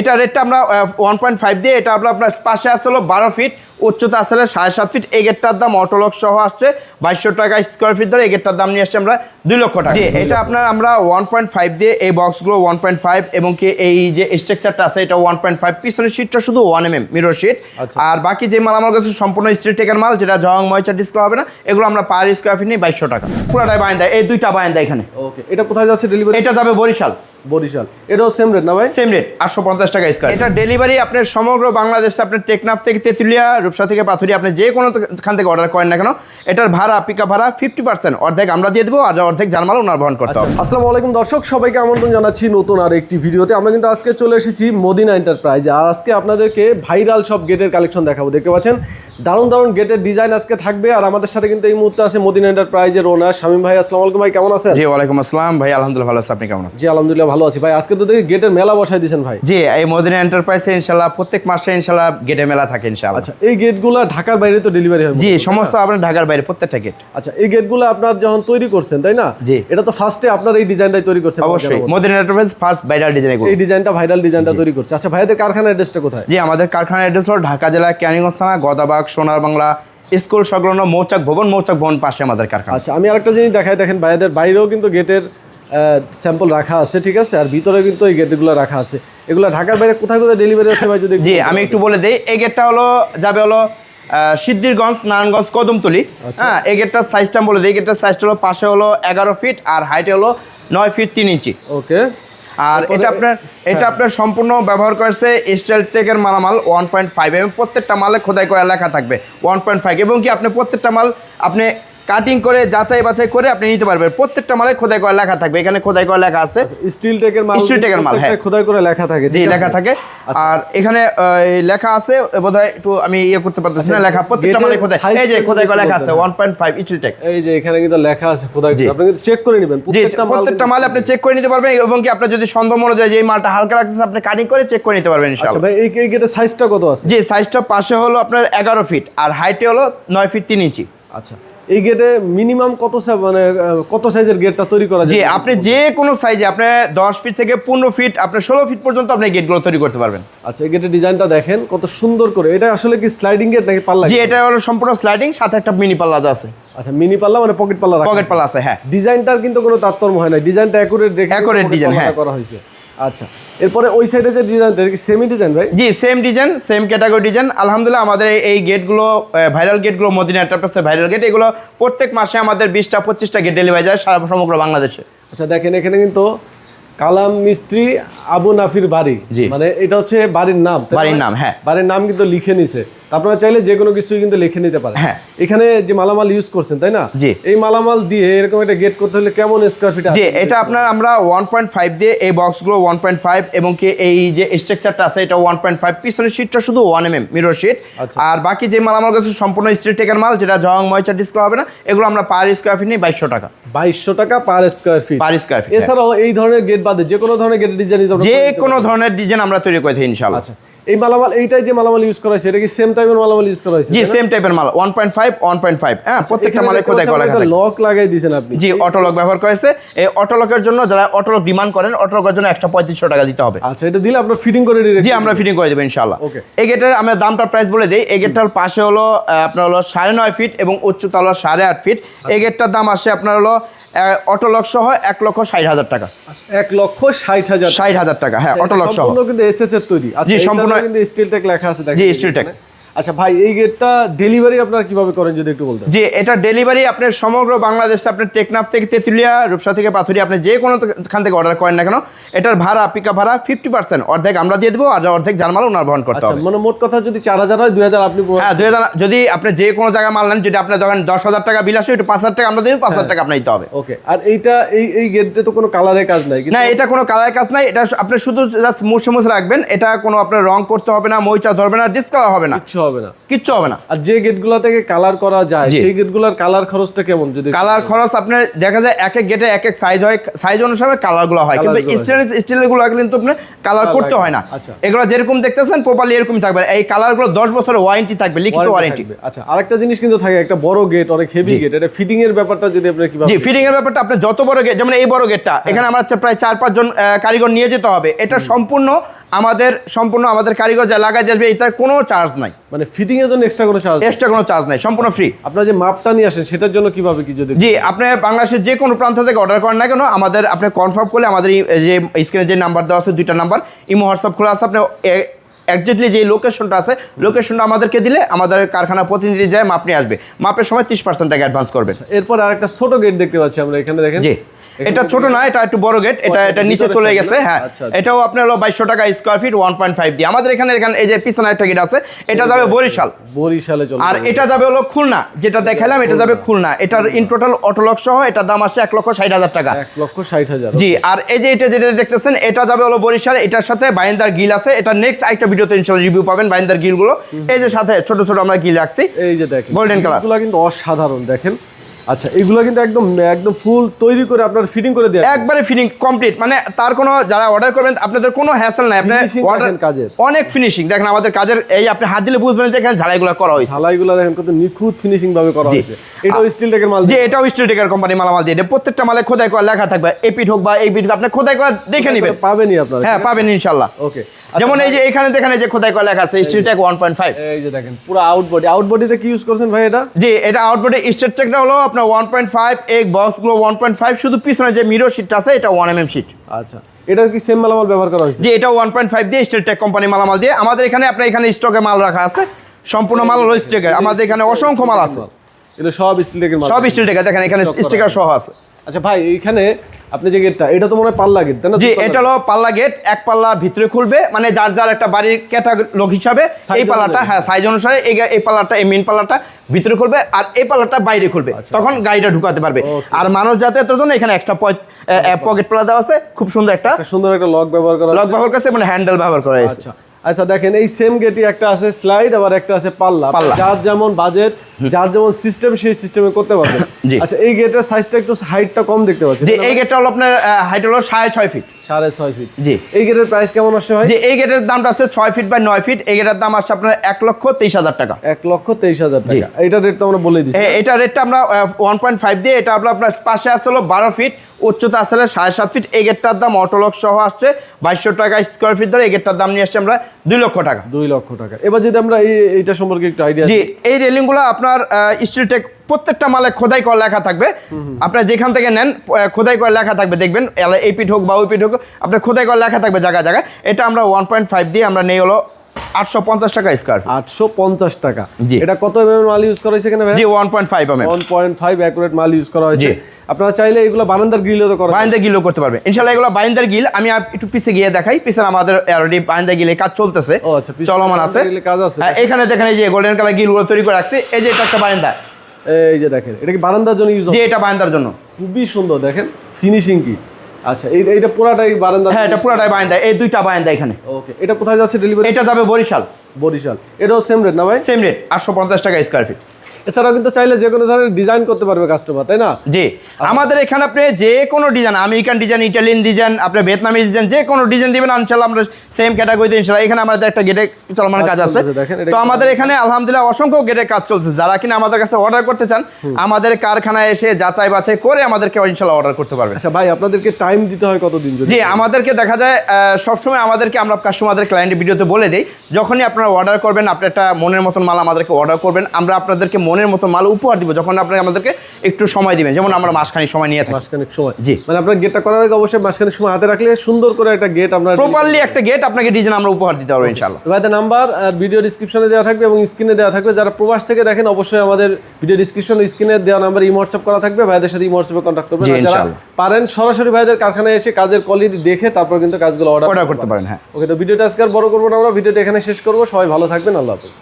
এটা রেটটা আমরা ওয়ান পয়েন্ট ফাইভ দিয়ে এটা আমরা আপনার পাশে আসলো বারো ফিট উচ্চতা আসলে সাড়ে সাত ফিট এগেরটার দাম অটোলক সহ আসছে। বাইশশো টাকা স্কোয়ার ফিট ধরে এগেরটার দাম নিয়ে আসছে আমরা। দুই লক্ষ টাকা। জি এটা আপনার আমরা ওয়ান পয়েন্ট ফাইভ দিয়ে এই বক্সগুলো ওয়ান পয়েন্ট ফাইভ এবং কি এই যে স্ট্রাকচারটা আছে এটা ওয়ান পয়েন্ট ফাইভ পিছনের সিটটা শুধু one M M mirror sheet. আর বাকি যে মাল আমার কাছে সম্পূর্ণ স্ট্রিট টেকের মাল যেটা জং ময়চা ডিসপ্লে হবে না এগুলো আমরা পার স্কোয়ার ফিট নিই বাইশশো টাকা। পুরোটাই বায়ন্দা এই দুইটা বায়ন্দা এখানে। ওকে এটা কোথায় যাচ্ছে ডেলিভারি এটা যাবে বরিশাল। বরিশাল। এটাও সেম রেট না ভাই? সেম রেট আটশো পঞ্চাশ টাকা স্কোয়ার এটা ডেলিভারি আপনার সমগ্র বাংলাদেশে আপনার টেকনাফ থেকে তেঁতুলিয়া রূপসা থেকে পাথুরিয়া আপনি যে কোনো খান থেকে অর্ডার করেন না কেন এটার ভাড়া পিকা ভাড়া ফিফটি পার্সেন্ট অর্ধেক আমরা দিয়ে দেবো আর অর্ধেক জানমাল ওনার বহন করতে হবে। আচ্ছা, আসসালামু আলাইকুম দর্শক সবাইকে আমন্ত্রণ জানাচ্ছি নতুন আর একটি ভিডিওতে। আমরা কিন্তু আজকে চলে এসেছি মদিনা এন্টারপ্রাইজে আর আজকে আপনাদেরকে ভাইরাল সব গেটের কালেকশন দেখাবো দেখতে পাচ্ছেন? দারুণ দারুণ গেটের ডিজাইন আজকে থাকবে। আর আমাদের সাথে কিন্তু এই মুহূর্তে আছে মদিনা এন্টারপ্রাইজের ওনার শামীম ভাই। আসসালামু আলাইকুম ভাই কেমন আছেন? জি ওয়ালাইকুম আসসালাম। ভাই আলহামদুলিল্লাহ ভালো আছে। আপনি কেমন আছেন? জি আলহামদুলিল্লাহ ভালো আছি। ভাই আজকে তো দেখি গেটের মেলা বসাই দিয়েছেন ভাই। জি এই মদিনা এন্টারপ্রাইজে ইনশাল্লাহ প্রত্যেক মাসে ইনশাল্লাহ গেটে মেলা থাকে ইনশাল্লাহ আচ্ছা এই গেটগুলো ঢাকার বাইরে তো ডেলিভারি হয় জি সমস্ত আপনার ঢাকার বাইরে প্রত্যেকটা গেট আচ্ছা এই গেটগুলো আপনার যখন তৈরি করছেন তাই না? জি। এটা তো ফার্স্টে আপনার এই ডিজাইনটাই তৈরি আমার অবশ্যই। Madina Enterprise first viral design এই ডিজাইনটা ভাইরাল ডিজাইনটা তৈরি করছে। আচ্ছা ভাইদের কারখানার অ্যাড্রেসটা কোথায়? জি আমাদের কারখানার অ্যাড্রেস হলো ঢাকা জেলা ক্যানিগঞ্জ থানা গদাবাগ সোনার বাংলা স্কুল সংলগ্ন মৌচাক ভবন মৌচাক ভবন পাশে আমাদের কারখানা। আচ্ছা আমি আরেকটা জিনিস দেখাই দেখেন ভাইদের বাইরেও কিন্তু গেটের স্যাম্পল রাখা আছে ঠিক আছে? আর ভিতরে কিন্তু এই গেটগুলো রাখা আছে। এগুলো ঢাকার বাইরে কোথায় কোথায় ডেলিভারি হচ্ছে ভাই যদি জি আমি একটু বলে দিই এই গেটটা হলো যাবে হলো সিদ্ধিরগঞ্জ নারায়ণগঞ্জ কদমতলি আচ্ছা। হ্যাঁ এই গেটটার সাইজটা বলে দিই গেটটার সাইজটা হলো পাশে হলো এগারো ফিট আর হাইটে হলো নয় ফিট তিন ইঞ্চি ওকে আর এটা আপনার এটা হ্যাঁ। আপনার সম্পূর্ণ ব্যবহার করেছে স্টাইল টেকের মালামাল ওয়ান পয়েন্ট ফাইভ এবং প্রত্যেকটা মালে খোদাই করা লেখা থাকবে ওয়ান পয়েন্ট ফাইভ এবং কি আপনি প্রত্যেকটা মাল আপনি কাটিং করে যাচাই বাছাই করে আপনি নিতে পারবেন। প্রত্যেকটা মালে খোদাই করে লেখা থাকবে। এখানে খোদাই করে লেখা আছে। স্টিল টেকের মাল take এর মাল, হ্যাঁ। খোদাই করে লেখা থাকে জি লেখা থাকে। আচ্ছা। আর এখানে লেখা আছে বোধহয় একটু আমি ইয়ে করতে পারতেছি না আচ্ছা, লেখা। প্রত্যেকটা মালে খোদাই এই যে খোদাই করে লেখা আছে বলতেন। ওয়ান পয়েন্ট ফাইভ ইচুল টেক। এই যে এখানে কিন্তু লেখা আছে খোদাই। করে। আপনি কিন্তু চেক করে নেবেন প্রত্যেকটা মাল প্রত্যেকটা মাল আপনি চেক করে নিতে পারবেন এবং কি আপনার যদি সন্দেহ মনে যায় যে এই মালটা হালকা লাগতেছে আপনি কাটিং করে চেক করে নিতে পারবেন আচ্ছা ভাই এই গেটের সাইজটা কত আছে? জি সাইজটা পাশে হলো আপনার এগারো ফিট আর হাইটে হলো নয় ফিট তিন ইঞ্চি আচ্ছা। এই গেটে মিনিমাম কত মানে কত সাইজের গেটটা তৈরি করা যায়? আপনি যে কোনো সাইজে আপনি দশ ফিট থেকে পনেরো ফিট আপনি ষোলো ফিট পর্যন্ত আপনি গেটগুলো তৈরি করতে পারবেন। আচ্ছা এই গেটের ডিজাইনটা দেখেন কত সুন্দর করে। এটা আসলে কি স্লাইডিং গেট নাকি পাল্লা জি এটা হলো সম্পূর্ণ স্লাইডিং সাথে একটা মিনি পাল্লা আছে। আচ্ছা মিনি পাল্লা মানে পকেট পাল্লা পকেট পাল্লা আছে হ্যাঁ। ডিজাইনটার কিন্তু কোনো তারতম্য হয় না ডিজাইনটা অ্যাকুরেট দেখে Accurate pocket হ্যাঁ। করা হয়েছে। আচ্ছা এরপরে ওই সাইডে যে ডিজাইনটা কি সেমি ডিজাইন ভাই জি same design same category design আলহামদুলিল্লাহ আমাদের এই- গেটগুলো ভাইরাল গেটগুলো মদিনা এন্টারপ্রাইজের ভাইরাল গেট এগুলো প্রত্যেক মাসে আমাদের বিশটা পঁচিশটা গেট ডেলিভারি যায় সারা সমগ্র বাংলাদেশে। আচ্ছা দেখেন এখানে কিন্তু কালাম মিস্ত্রি আবু নাফির বাড়ি। জি। মানে এটা হচ্ছে বাড়ির নাম বাড়ির নাম, হ্যাঁ। বাড়ির নাম কিন্তু লিখে নিছে। আপনারা চাইলে যে কোনো কিছুই কিন্তু লিখে নিতে পারেন। হ্যাঁ। এখানে যে মালামাল ইউজ করছেন তাই না? জি। এই মালামাল দিয়ে এরকম একটা গেট করতে হলে কেমন স্কোয়ার ফিট যে এটা আপনার আমরা ওয়ান পয়েন্ট ফাইভ দিয়ে এই বক্সগুলো ওয়ান পয়েন্ট ফাইভ এবং কি এই যে স্ট্রাকচারটা আছে এটা ওয়ান পয়েন্ট ফাইভ পিছনের সিটটা শুধু one M M mirror sheet. আর বাকি যে মাল আমার কাছে সম্পূর্ণ স্ট্রিট টেকের মাল যেটা জং ময়চা ডিসপ্লে হবে না এগুলো আমরা পার স্কোয়ার ফিট নিই বাইশশো টাকা। বাইশশো টাকা per square feet per square feet এছাড়াও এই ধরনের গেট বাদে যে কোনো ধরনের গেট ডিজাইন যে কোনো ধরনের ডিজাইন আমরা তৈরি করে থাকি ইনশাল্লাহ আচ্ছা। এই মালামাল এইটাই যে মালামাল ইউজ করা হয়েছে এটা কি সেম টাইপের মালামাল ইউজ করা হয়েছে? জি সেম টাইপের মাল one point five one point five হ্যাঁ প্রত্যেকটা মালে খোদাই করা থাকে। লক লাগাই দিয়েছেন আপনি। জি অটোলক ব্যবহার করেছে এই অটোলকের জন্য যারা অটোলক ডিমান্ড করেন অটোলকের জন্য একশো পঁয়ত্রিশশো টাকা দিতে হবে। আচ্ছা এটা দিলে আপনার ফিটিং করে ডিরেক্ট জি আমরা ফিটিং করে দেবো ইনশাল্লাহ Okay. এই গেটের আমরা দামটা প্রাইস বলে দিই। এই গেটটার পাশে হলো আপনার হলো সাড়ে নয় ফিট এবং উচ্চতা হলো সাড়ে আট ফিট এই গেটটার দাম আসে আপনার হলো অটোলক সহ এক লক্ষ ষাট হাজার টাকা এক লক্ষ ষাট হাজার ষাট হাজার টাকা হ্যাঁ অটোলক সহ সম্পূর্ণ কিন্তু এসএস এর তৈরি আচ্ছা, জি, সম্পূর্ণ- কিন্তু স্টিল টেক লেখা আছে জি, স্টিল। এখানে। আচ্ছা ভাই এই গেটটা ডেলিভারি আপনারা কীভাবে করেন যদি একটু বলতেন? যে এটা ডেলিভারি আপনার সমগ্র বাংলাদেশে আপনার টেকনাফ থেকে তেঁতুলিয়া রূপসা থেকে পাথুরিয়া আপনি যে কোনো খান থেকে অর্ডার করেন না কেন এটার ভাড়া পিকা ভাড়া ফিফটি পার্সেন্ট অর্ধেক আমরা দিয়ে দেবো আর অর্ধেক জানমাল ওনার বহন করতে আচ্ছা হবে। মানে মোট কথা যদি চার হাজার হয় দুই হাজার আপনি হ্যাঁ দুই হাজার যদি আপনি যে কোনো জায়গায় মাল নেন যদি আপনার ধরেন দশ হাজার টাকা বিল আসে একটু পাঁচ হাজার টাকা আমরা দেবো, পাঁচ হাজার টাকা আপনার দিতে হবে। ওকে আর এইটা এই এই গেটে তো কোনো কালারের কাজ নাই না এটা কোনো কালারের কাজ নাই এটা আপনি শুধু জাস্ট মুছে মুছে রাখবেন এটা কোনো আপনার রং করতে হবে না মইচা ধরবে না ডিসকালার হবে না। কিচ্ছু হবে না। কিচ্ছু হবে না। আর যে গেটগুলো থেকে কালার করা যায় সেই গেটগুলোর কালার খরচটা কেমন যদি কালার খরচ আপনার দেখা যায় এক এক গেটে এক এক সাইজ হয় সাইজ অনুসারে কালারগুলো হয়। কিন্তু স্টেনলেস স্টিলের কিন্তু আপনি কালার করতে হয় না। আচ্ছা। এগুলো যেরকম দেখতেছেন প্রপারলি এরকম থাকবে। এই কালারগুলো দশ বছরের ওয়ারেন্টি থাকবে লিখিত ওয়ারেন্টি আচ্ছা আরেকটা জিনিস কিন্তু থাকে একটা বড় গেট অনেক হেভি গেট এটা ফিটিং এর ব্যাপারটা যদি আপনি কীভাবে জি ফিটিং এর ব্যাপারটা আপনি যত বড় গেট যেমন এই বড় গেটটা হ্যাঁ। এখানে আমার হচ্ছে প্রায় চার পাঁচ জন কারিগর নিয়ে যেতে হবে। এটা সম্পূর্ণ আমাদের সম্পূর্ণ আমাদের কারিগর যা লাগাই আসবে এটার কোনো চার্জ নাই। মানে ফিটিং এর জন্য এক্সট্রা কোনো চার্জ এক্সট্রা কোনো চার্জ নাই সম্পূর্ণ ফ্রি আপনারা যে মাপটা নিয়ে আসেন সেটার জন্য কীভাবে কি যদি জি আপনি বাংলাদেশের যে কোনো প্রান্ত থেকে অর্ডার করেন না কেন আমাদের আপনি কনফার্ম করলে আমাদের এই যে স্ক্রিনে যে নাম্বার দেওয়া আছে দুইটা নাম্বার ইমো হোয়াটসঅ্যাপ খোলা আছে আপনি একজাক্টলি যে লোকেশনটা আছে লোকেশনটা আমাদেরকে দিলে আমাদের কারখানা প্রতিনিধি যায় মাপ নিয়ে আসবে। মাপের সময় তিরিশ পার্সেন্ট টাকা অ্যাডভান্স করবে। এরপর আরেকটা ছোট গেট দেখতে পাচ্ছি আমরা এখানে দেখেন। জি। এটা ছোট না এটা একটু বড় গেট এটা আচ্ছা, এটা নিচে চলে গেছে হ্যাঁ। আচ্ছা, আচ্ছা। এটাও আপনার হলো বাইশশো টাকা square feet one point five দিয়ে। আমাদের এখানে এখানে এই যে পিছনে একটা গেট আছে এটা যাবে বরিশাল। বরিশালে চলে আর এটা যাবে হলো খুলনা যেটা দেখালাম এটা যাবে খুলনা। এটার ইন টোটাল অটোলক সহ এটার দাম আসছে এক লক্ষ ষাট হাজার টাকা। এক লক্ষ ষাট হাজার জি আর এই যে এটা যেটা দেখতেছেন এটা যাবে হলো বরিশাল। এটার সাথে বাইন্দার গিল আছে। এটা নেক্সট আরেকটা ভিডিওতে ইনশাল্লাহ রিভিউ পাবেন বাইন্দার গিলগুলো এই যে সাথে ছোট ছোট আমরা গিল রাখছি। এই যে দেখেন color। এগুলো কিন্তু অসাধারণ দেখেন। আচ্ছা এগুলো কিন্তু একদম একদম ফুল তৈরি করে আপনার ফিটিং করে দেয়া একবারে ফিনিং কমপ্লিট মানে তার কোনো যারা অর্ডার করবেন আপনাদের কোনো হ্যাসেল নাই। আপনি কাজের। অনেক ফিনিশিং দেখেন আমাদের কাজের এই আপনি হাত দিলে বুঝবেন যে এখানে ঝালাইগুলো করা হয়েছে। ঢালাইগুলো দেখেন কত নিখুঁত ফিনিশিং ভাবে করা হয়েছে। এটাও স্টিল টেকের মাল যে এটাও স্টিল টেকার কোম্পানি মালামাল দিয়ে। প্রত্যেকটা মালে খোদাই করা লেখা থাকবে। এই পিঠ হোক বা এই পিঠ আপনি খোদাই করা দেখে নেবেন। পাবেনই আপনারা হ্যাঁ পাবেন ইনশাল্লাহ। ওকে যেমন এই যে এখানে দেখেন এই যে খোদাই করা লেখা আছে স্টিল পয়েন্ট ফাইভ এই যে দেখেন পুরো আউট বডি আউট বডিতে কি ইউজ করছেন ভাই এটা? জি এটা আউটপুটে স্টেট চেকটা হলো আপনার ওয়ান পয়েন্ট ফাইভ এক বক্সগুলো ওয়ান পয়েন্ট ফাইভ শুধু পিছনে যে মিরো শিটটা আছে এটা ওয়ান এম এম শিট আচ্ছা। এটা কি সেম মালামাল ব্যবহার করা হয়েছে? যে এটা ওয়ান পয়েন্ট ফাইভ দিয়ে স্টেট টেক কোম্পানি মালামাল দিয়ে। আমাদের এখানে আপনার এখানে স্টকে মাল রাখা আছে। সম্পূর্ণ মাল হলো স্টেকের আমাদের এখানে অসংখ্য মাল আছে। এটা সব স্টিল সব স্টিল টেকার দেখেন এখানে স্টিকার সহ আছে। আচ্ছা ভাই এইখানে আপনি যে গেটটা এটা তো মনে হয় পাল্লা গেট তাই না? জি এটা হলো পাল্লা গেট এক পাল্লা ভিতরে খুলবে মানে যার যার একটা বাড়ির ক্যাটালগ হিসাবে এই পাল্লাটা হ্যাঁ সাইজ অনুসারে এই এই পাল্লাটা এই মেন পাল্লাটা ভিতরে খুলবে আর এই পাল্লাটা বাইরে খুলবে তখন গাড়িটা ঢুকাতে পারবে। আর মানুষ যাতায়াতের জন্য এখানে এক্সট্রা পকেট পাল্লা দেওয়া আছে খুব সুন্দর একটা একটা সুন্দর একটা লক ব্যবহার করা লক। ব্যবহার করছে মানে হ্যান্ডেল ব্যবহার করা হয়েছে। আচ্ছা দেখেন এই সেম গেটই একটা আছে স্লাইড আবার একটা আছে পাল্লা। যার যেমন বাজেট যার যেমন সিস্টেম সেই সিস্টেমে করতে পারবেন। আচ্ছা এই গেটের সাইজটা একটু হাইটটা কম দেখতে পাচ্ছি। এই গেটটা হলো আপনার হাইট হলো সাড়ে ছয় ফিট সাড়ে ছয় ফিট জি। এই গেটের প্রাইস কেমন আসছে ভাই? যে এই গেটের দামটা আছে ছয় ফিট বাই নয় ফিট এই গেটের দাম আসছে আপনার এক লক্ষ তেইশ হাজার টাকা। এক লক্ষ তেইশ হাজার টাকা। রেট তো আমরা বলে দিচ্ছি এটা রেটটা আমরা ওয়ান পয়েন্ট ফাইভ দিয়ে এটা আপনার আপনার পাশে আসছে বারো ফিট উচ্চতা আসলে সাড়ে সাত ফিট এই গেটটার দাম অটোলক সহ আসছে। বাইশশো টাকা স্কোয়ার ফিট ধরে এই গেটটার দাম নিয়ে আসছে আমরা দুই লক্ষ টাকা। দুই লক্ষ টাকা। এবার যদি আমরা এইটা সম্পর্কে একটু আইডিয়া জি এই রেলিংগুলো আপনার স্টিল টেক প্রত্যেকটা মালে খোদাই করা লেখা থাকবে। আপনার যেখান থেকে নেন খোদাই করা লেখা থাকবে দেখবেন এই পিঠ হোক বা ওই পিঠ হোক আপনার খোদাই করা লেখা থাকবে জায়গায় জায়গায়। এটা আমরা ওয়ান পয়েন্ট ফাইভ দিয়ে আমরা নেই হলো আটশো পঞ্চাশ টাকা স্কোয়ার আটশো পঞ্চাশ টাকা। জি। এটা কত এম মাল ইউজ করা হয়েছে এখানে জি one point five one point five accurate মাল ইউজ করা হয়েছে। আপনারা চাইলে এগুলো বারান্দার গ্রিলও তো করা করতে পারবে এগুলো গিল আমি একটু পিছে গিয়ে দেখাই। আমাদের অলরেডি গিলে কাজ চলতেছে। ও আচ্ছা, চলমান আছে। কাজ আছে। হ্যাঁ, এখানে দেখেন এই যে গোল্ডেন কালার গিলগুলো তৈরি করে রাখছি। এই যে এটা একটা বাইন্দা এই যে দেখেন এটা কি বারান্দার জন্য ইউজ যে এটা বারান্দার জন্য। খুবই সুন্দর দেখেন ফিনিশিং কি? আচ্ছা এই এটা পুরাটাই বারান্দা হ্যাঁ এটা পুরাটাই বারান্দা এই দুইটা বারান্দা এখানে। ওকে এটা কোথায় যাচ্ছে ডেলিভারি এটা যাবে বরিশাল। বরিশাল। এটাও সেম রেট না ভাই? সেম রেট আটশো পঞ্চাশ টাকা স্কোয়ার ফিট এছাড়াও কিন্তু চাইলে যে কোনো ধরনের ডিজাইন করতে পারবে কাস্টমার তাই না? জি। আমাদের এখানে আপনি যে কোনো design American design Italian design আপনি ভিয়েতনামি ডিজাইন যে কোনো ডিজাইন দিবেন ইনশাল্লাহ আমরা সেম ক্যাটাগরিতে ইনশাল্লাহ এখানে আমাদের একটা গেটে চলমান কাজ কাজ আছে। এটা তো আমাদের এখানে আলহামদুলিল্লাহ অসংখ্য গেটে কাজ চলছে। যারা কিনা আমাদের কাছে অর্ডার করতে চান আমাদের কারখানায় এসে যাচাই বাছাই করে আমাদেরকে ইনশাল্লাহ অর্ডার করতে পারবেন আচ্ছা ভাই আপনাদেরকে টাইম দিতে হয় কতদিন জি আমাদেরকে দেখা যায় সবসময় আমাদেরকে আমরা কাস্টমারদের ক্লায়েন্টের ভিডিওতে বলে দিই যখনই আপনারা অর্ডার করবেন আপনি একটা মনের মতন মাল আমাদেরকে অর্ডার করবেন আমরা আপনাদেরকে মনের মতো মাল উপহার দিব যখন আপনি আমাদেরকে একটু সময় দিবেন। যেমন আমরা মাসখানি সময় নিয়ে থাকি। মাসখানেক সময়। জি। মানে আপনার গেটটা করার আগে অবশ্যই মাসখানেক সময় হাতে রাখলে সুন্দর করে একটা গেট আমরা প্রপারলি একটা গেট আপনাকে ডিজাইন আমরা উপহার দিতে পারব ইনশাল্লাহ ভাইদের নাম্বার ভিডিও ডিসক্রিপশনে দেওয়া থাকবে এবং স্ক্রিনে দেওয়া থাকবে। যারা প্রবাস থেকে দেখেন অবশ্যই আমাদের ভিডিও ডিসক্রিপশন স্ক্রিনে দেওয়া নাম্বার ইমো হোয়াটসঅ্যাপ করা থাকবে। ভাইদের সাথে ইমো হোয়াটসঅ্যাপে কন্ট্যাক্ট করবেন। যারা ইনশাআল্লাহ। পারেন সরাসরি ভাইদের কারখানায় এসে কাজের কোয়ালিটি দেখে তারপর কিন্তু কাজগুলো অর্ডার অর্ডার করতে পারেন। হ্যাঁ। ওকে তো ভিডিওটা আজকে আর বড় করব না আমরা ভিডিওটা এখানে শেষ করব। সবাই ভালো থাকবেন আল্লাহ হাফেজ।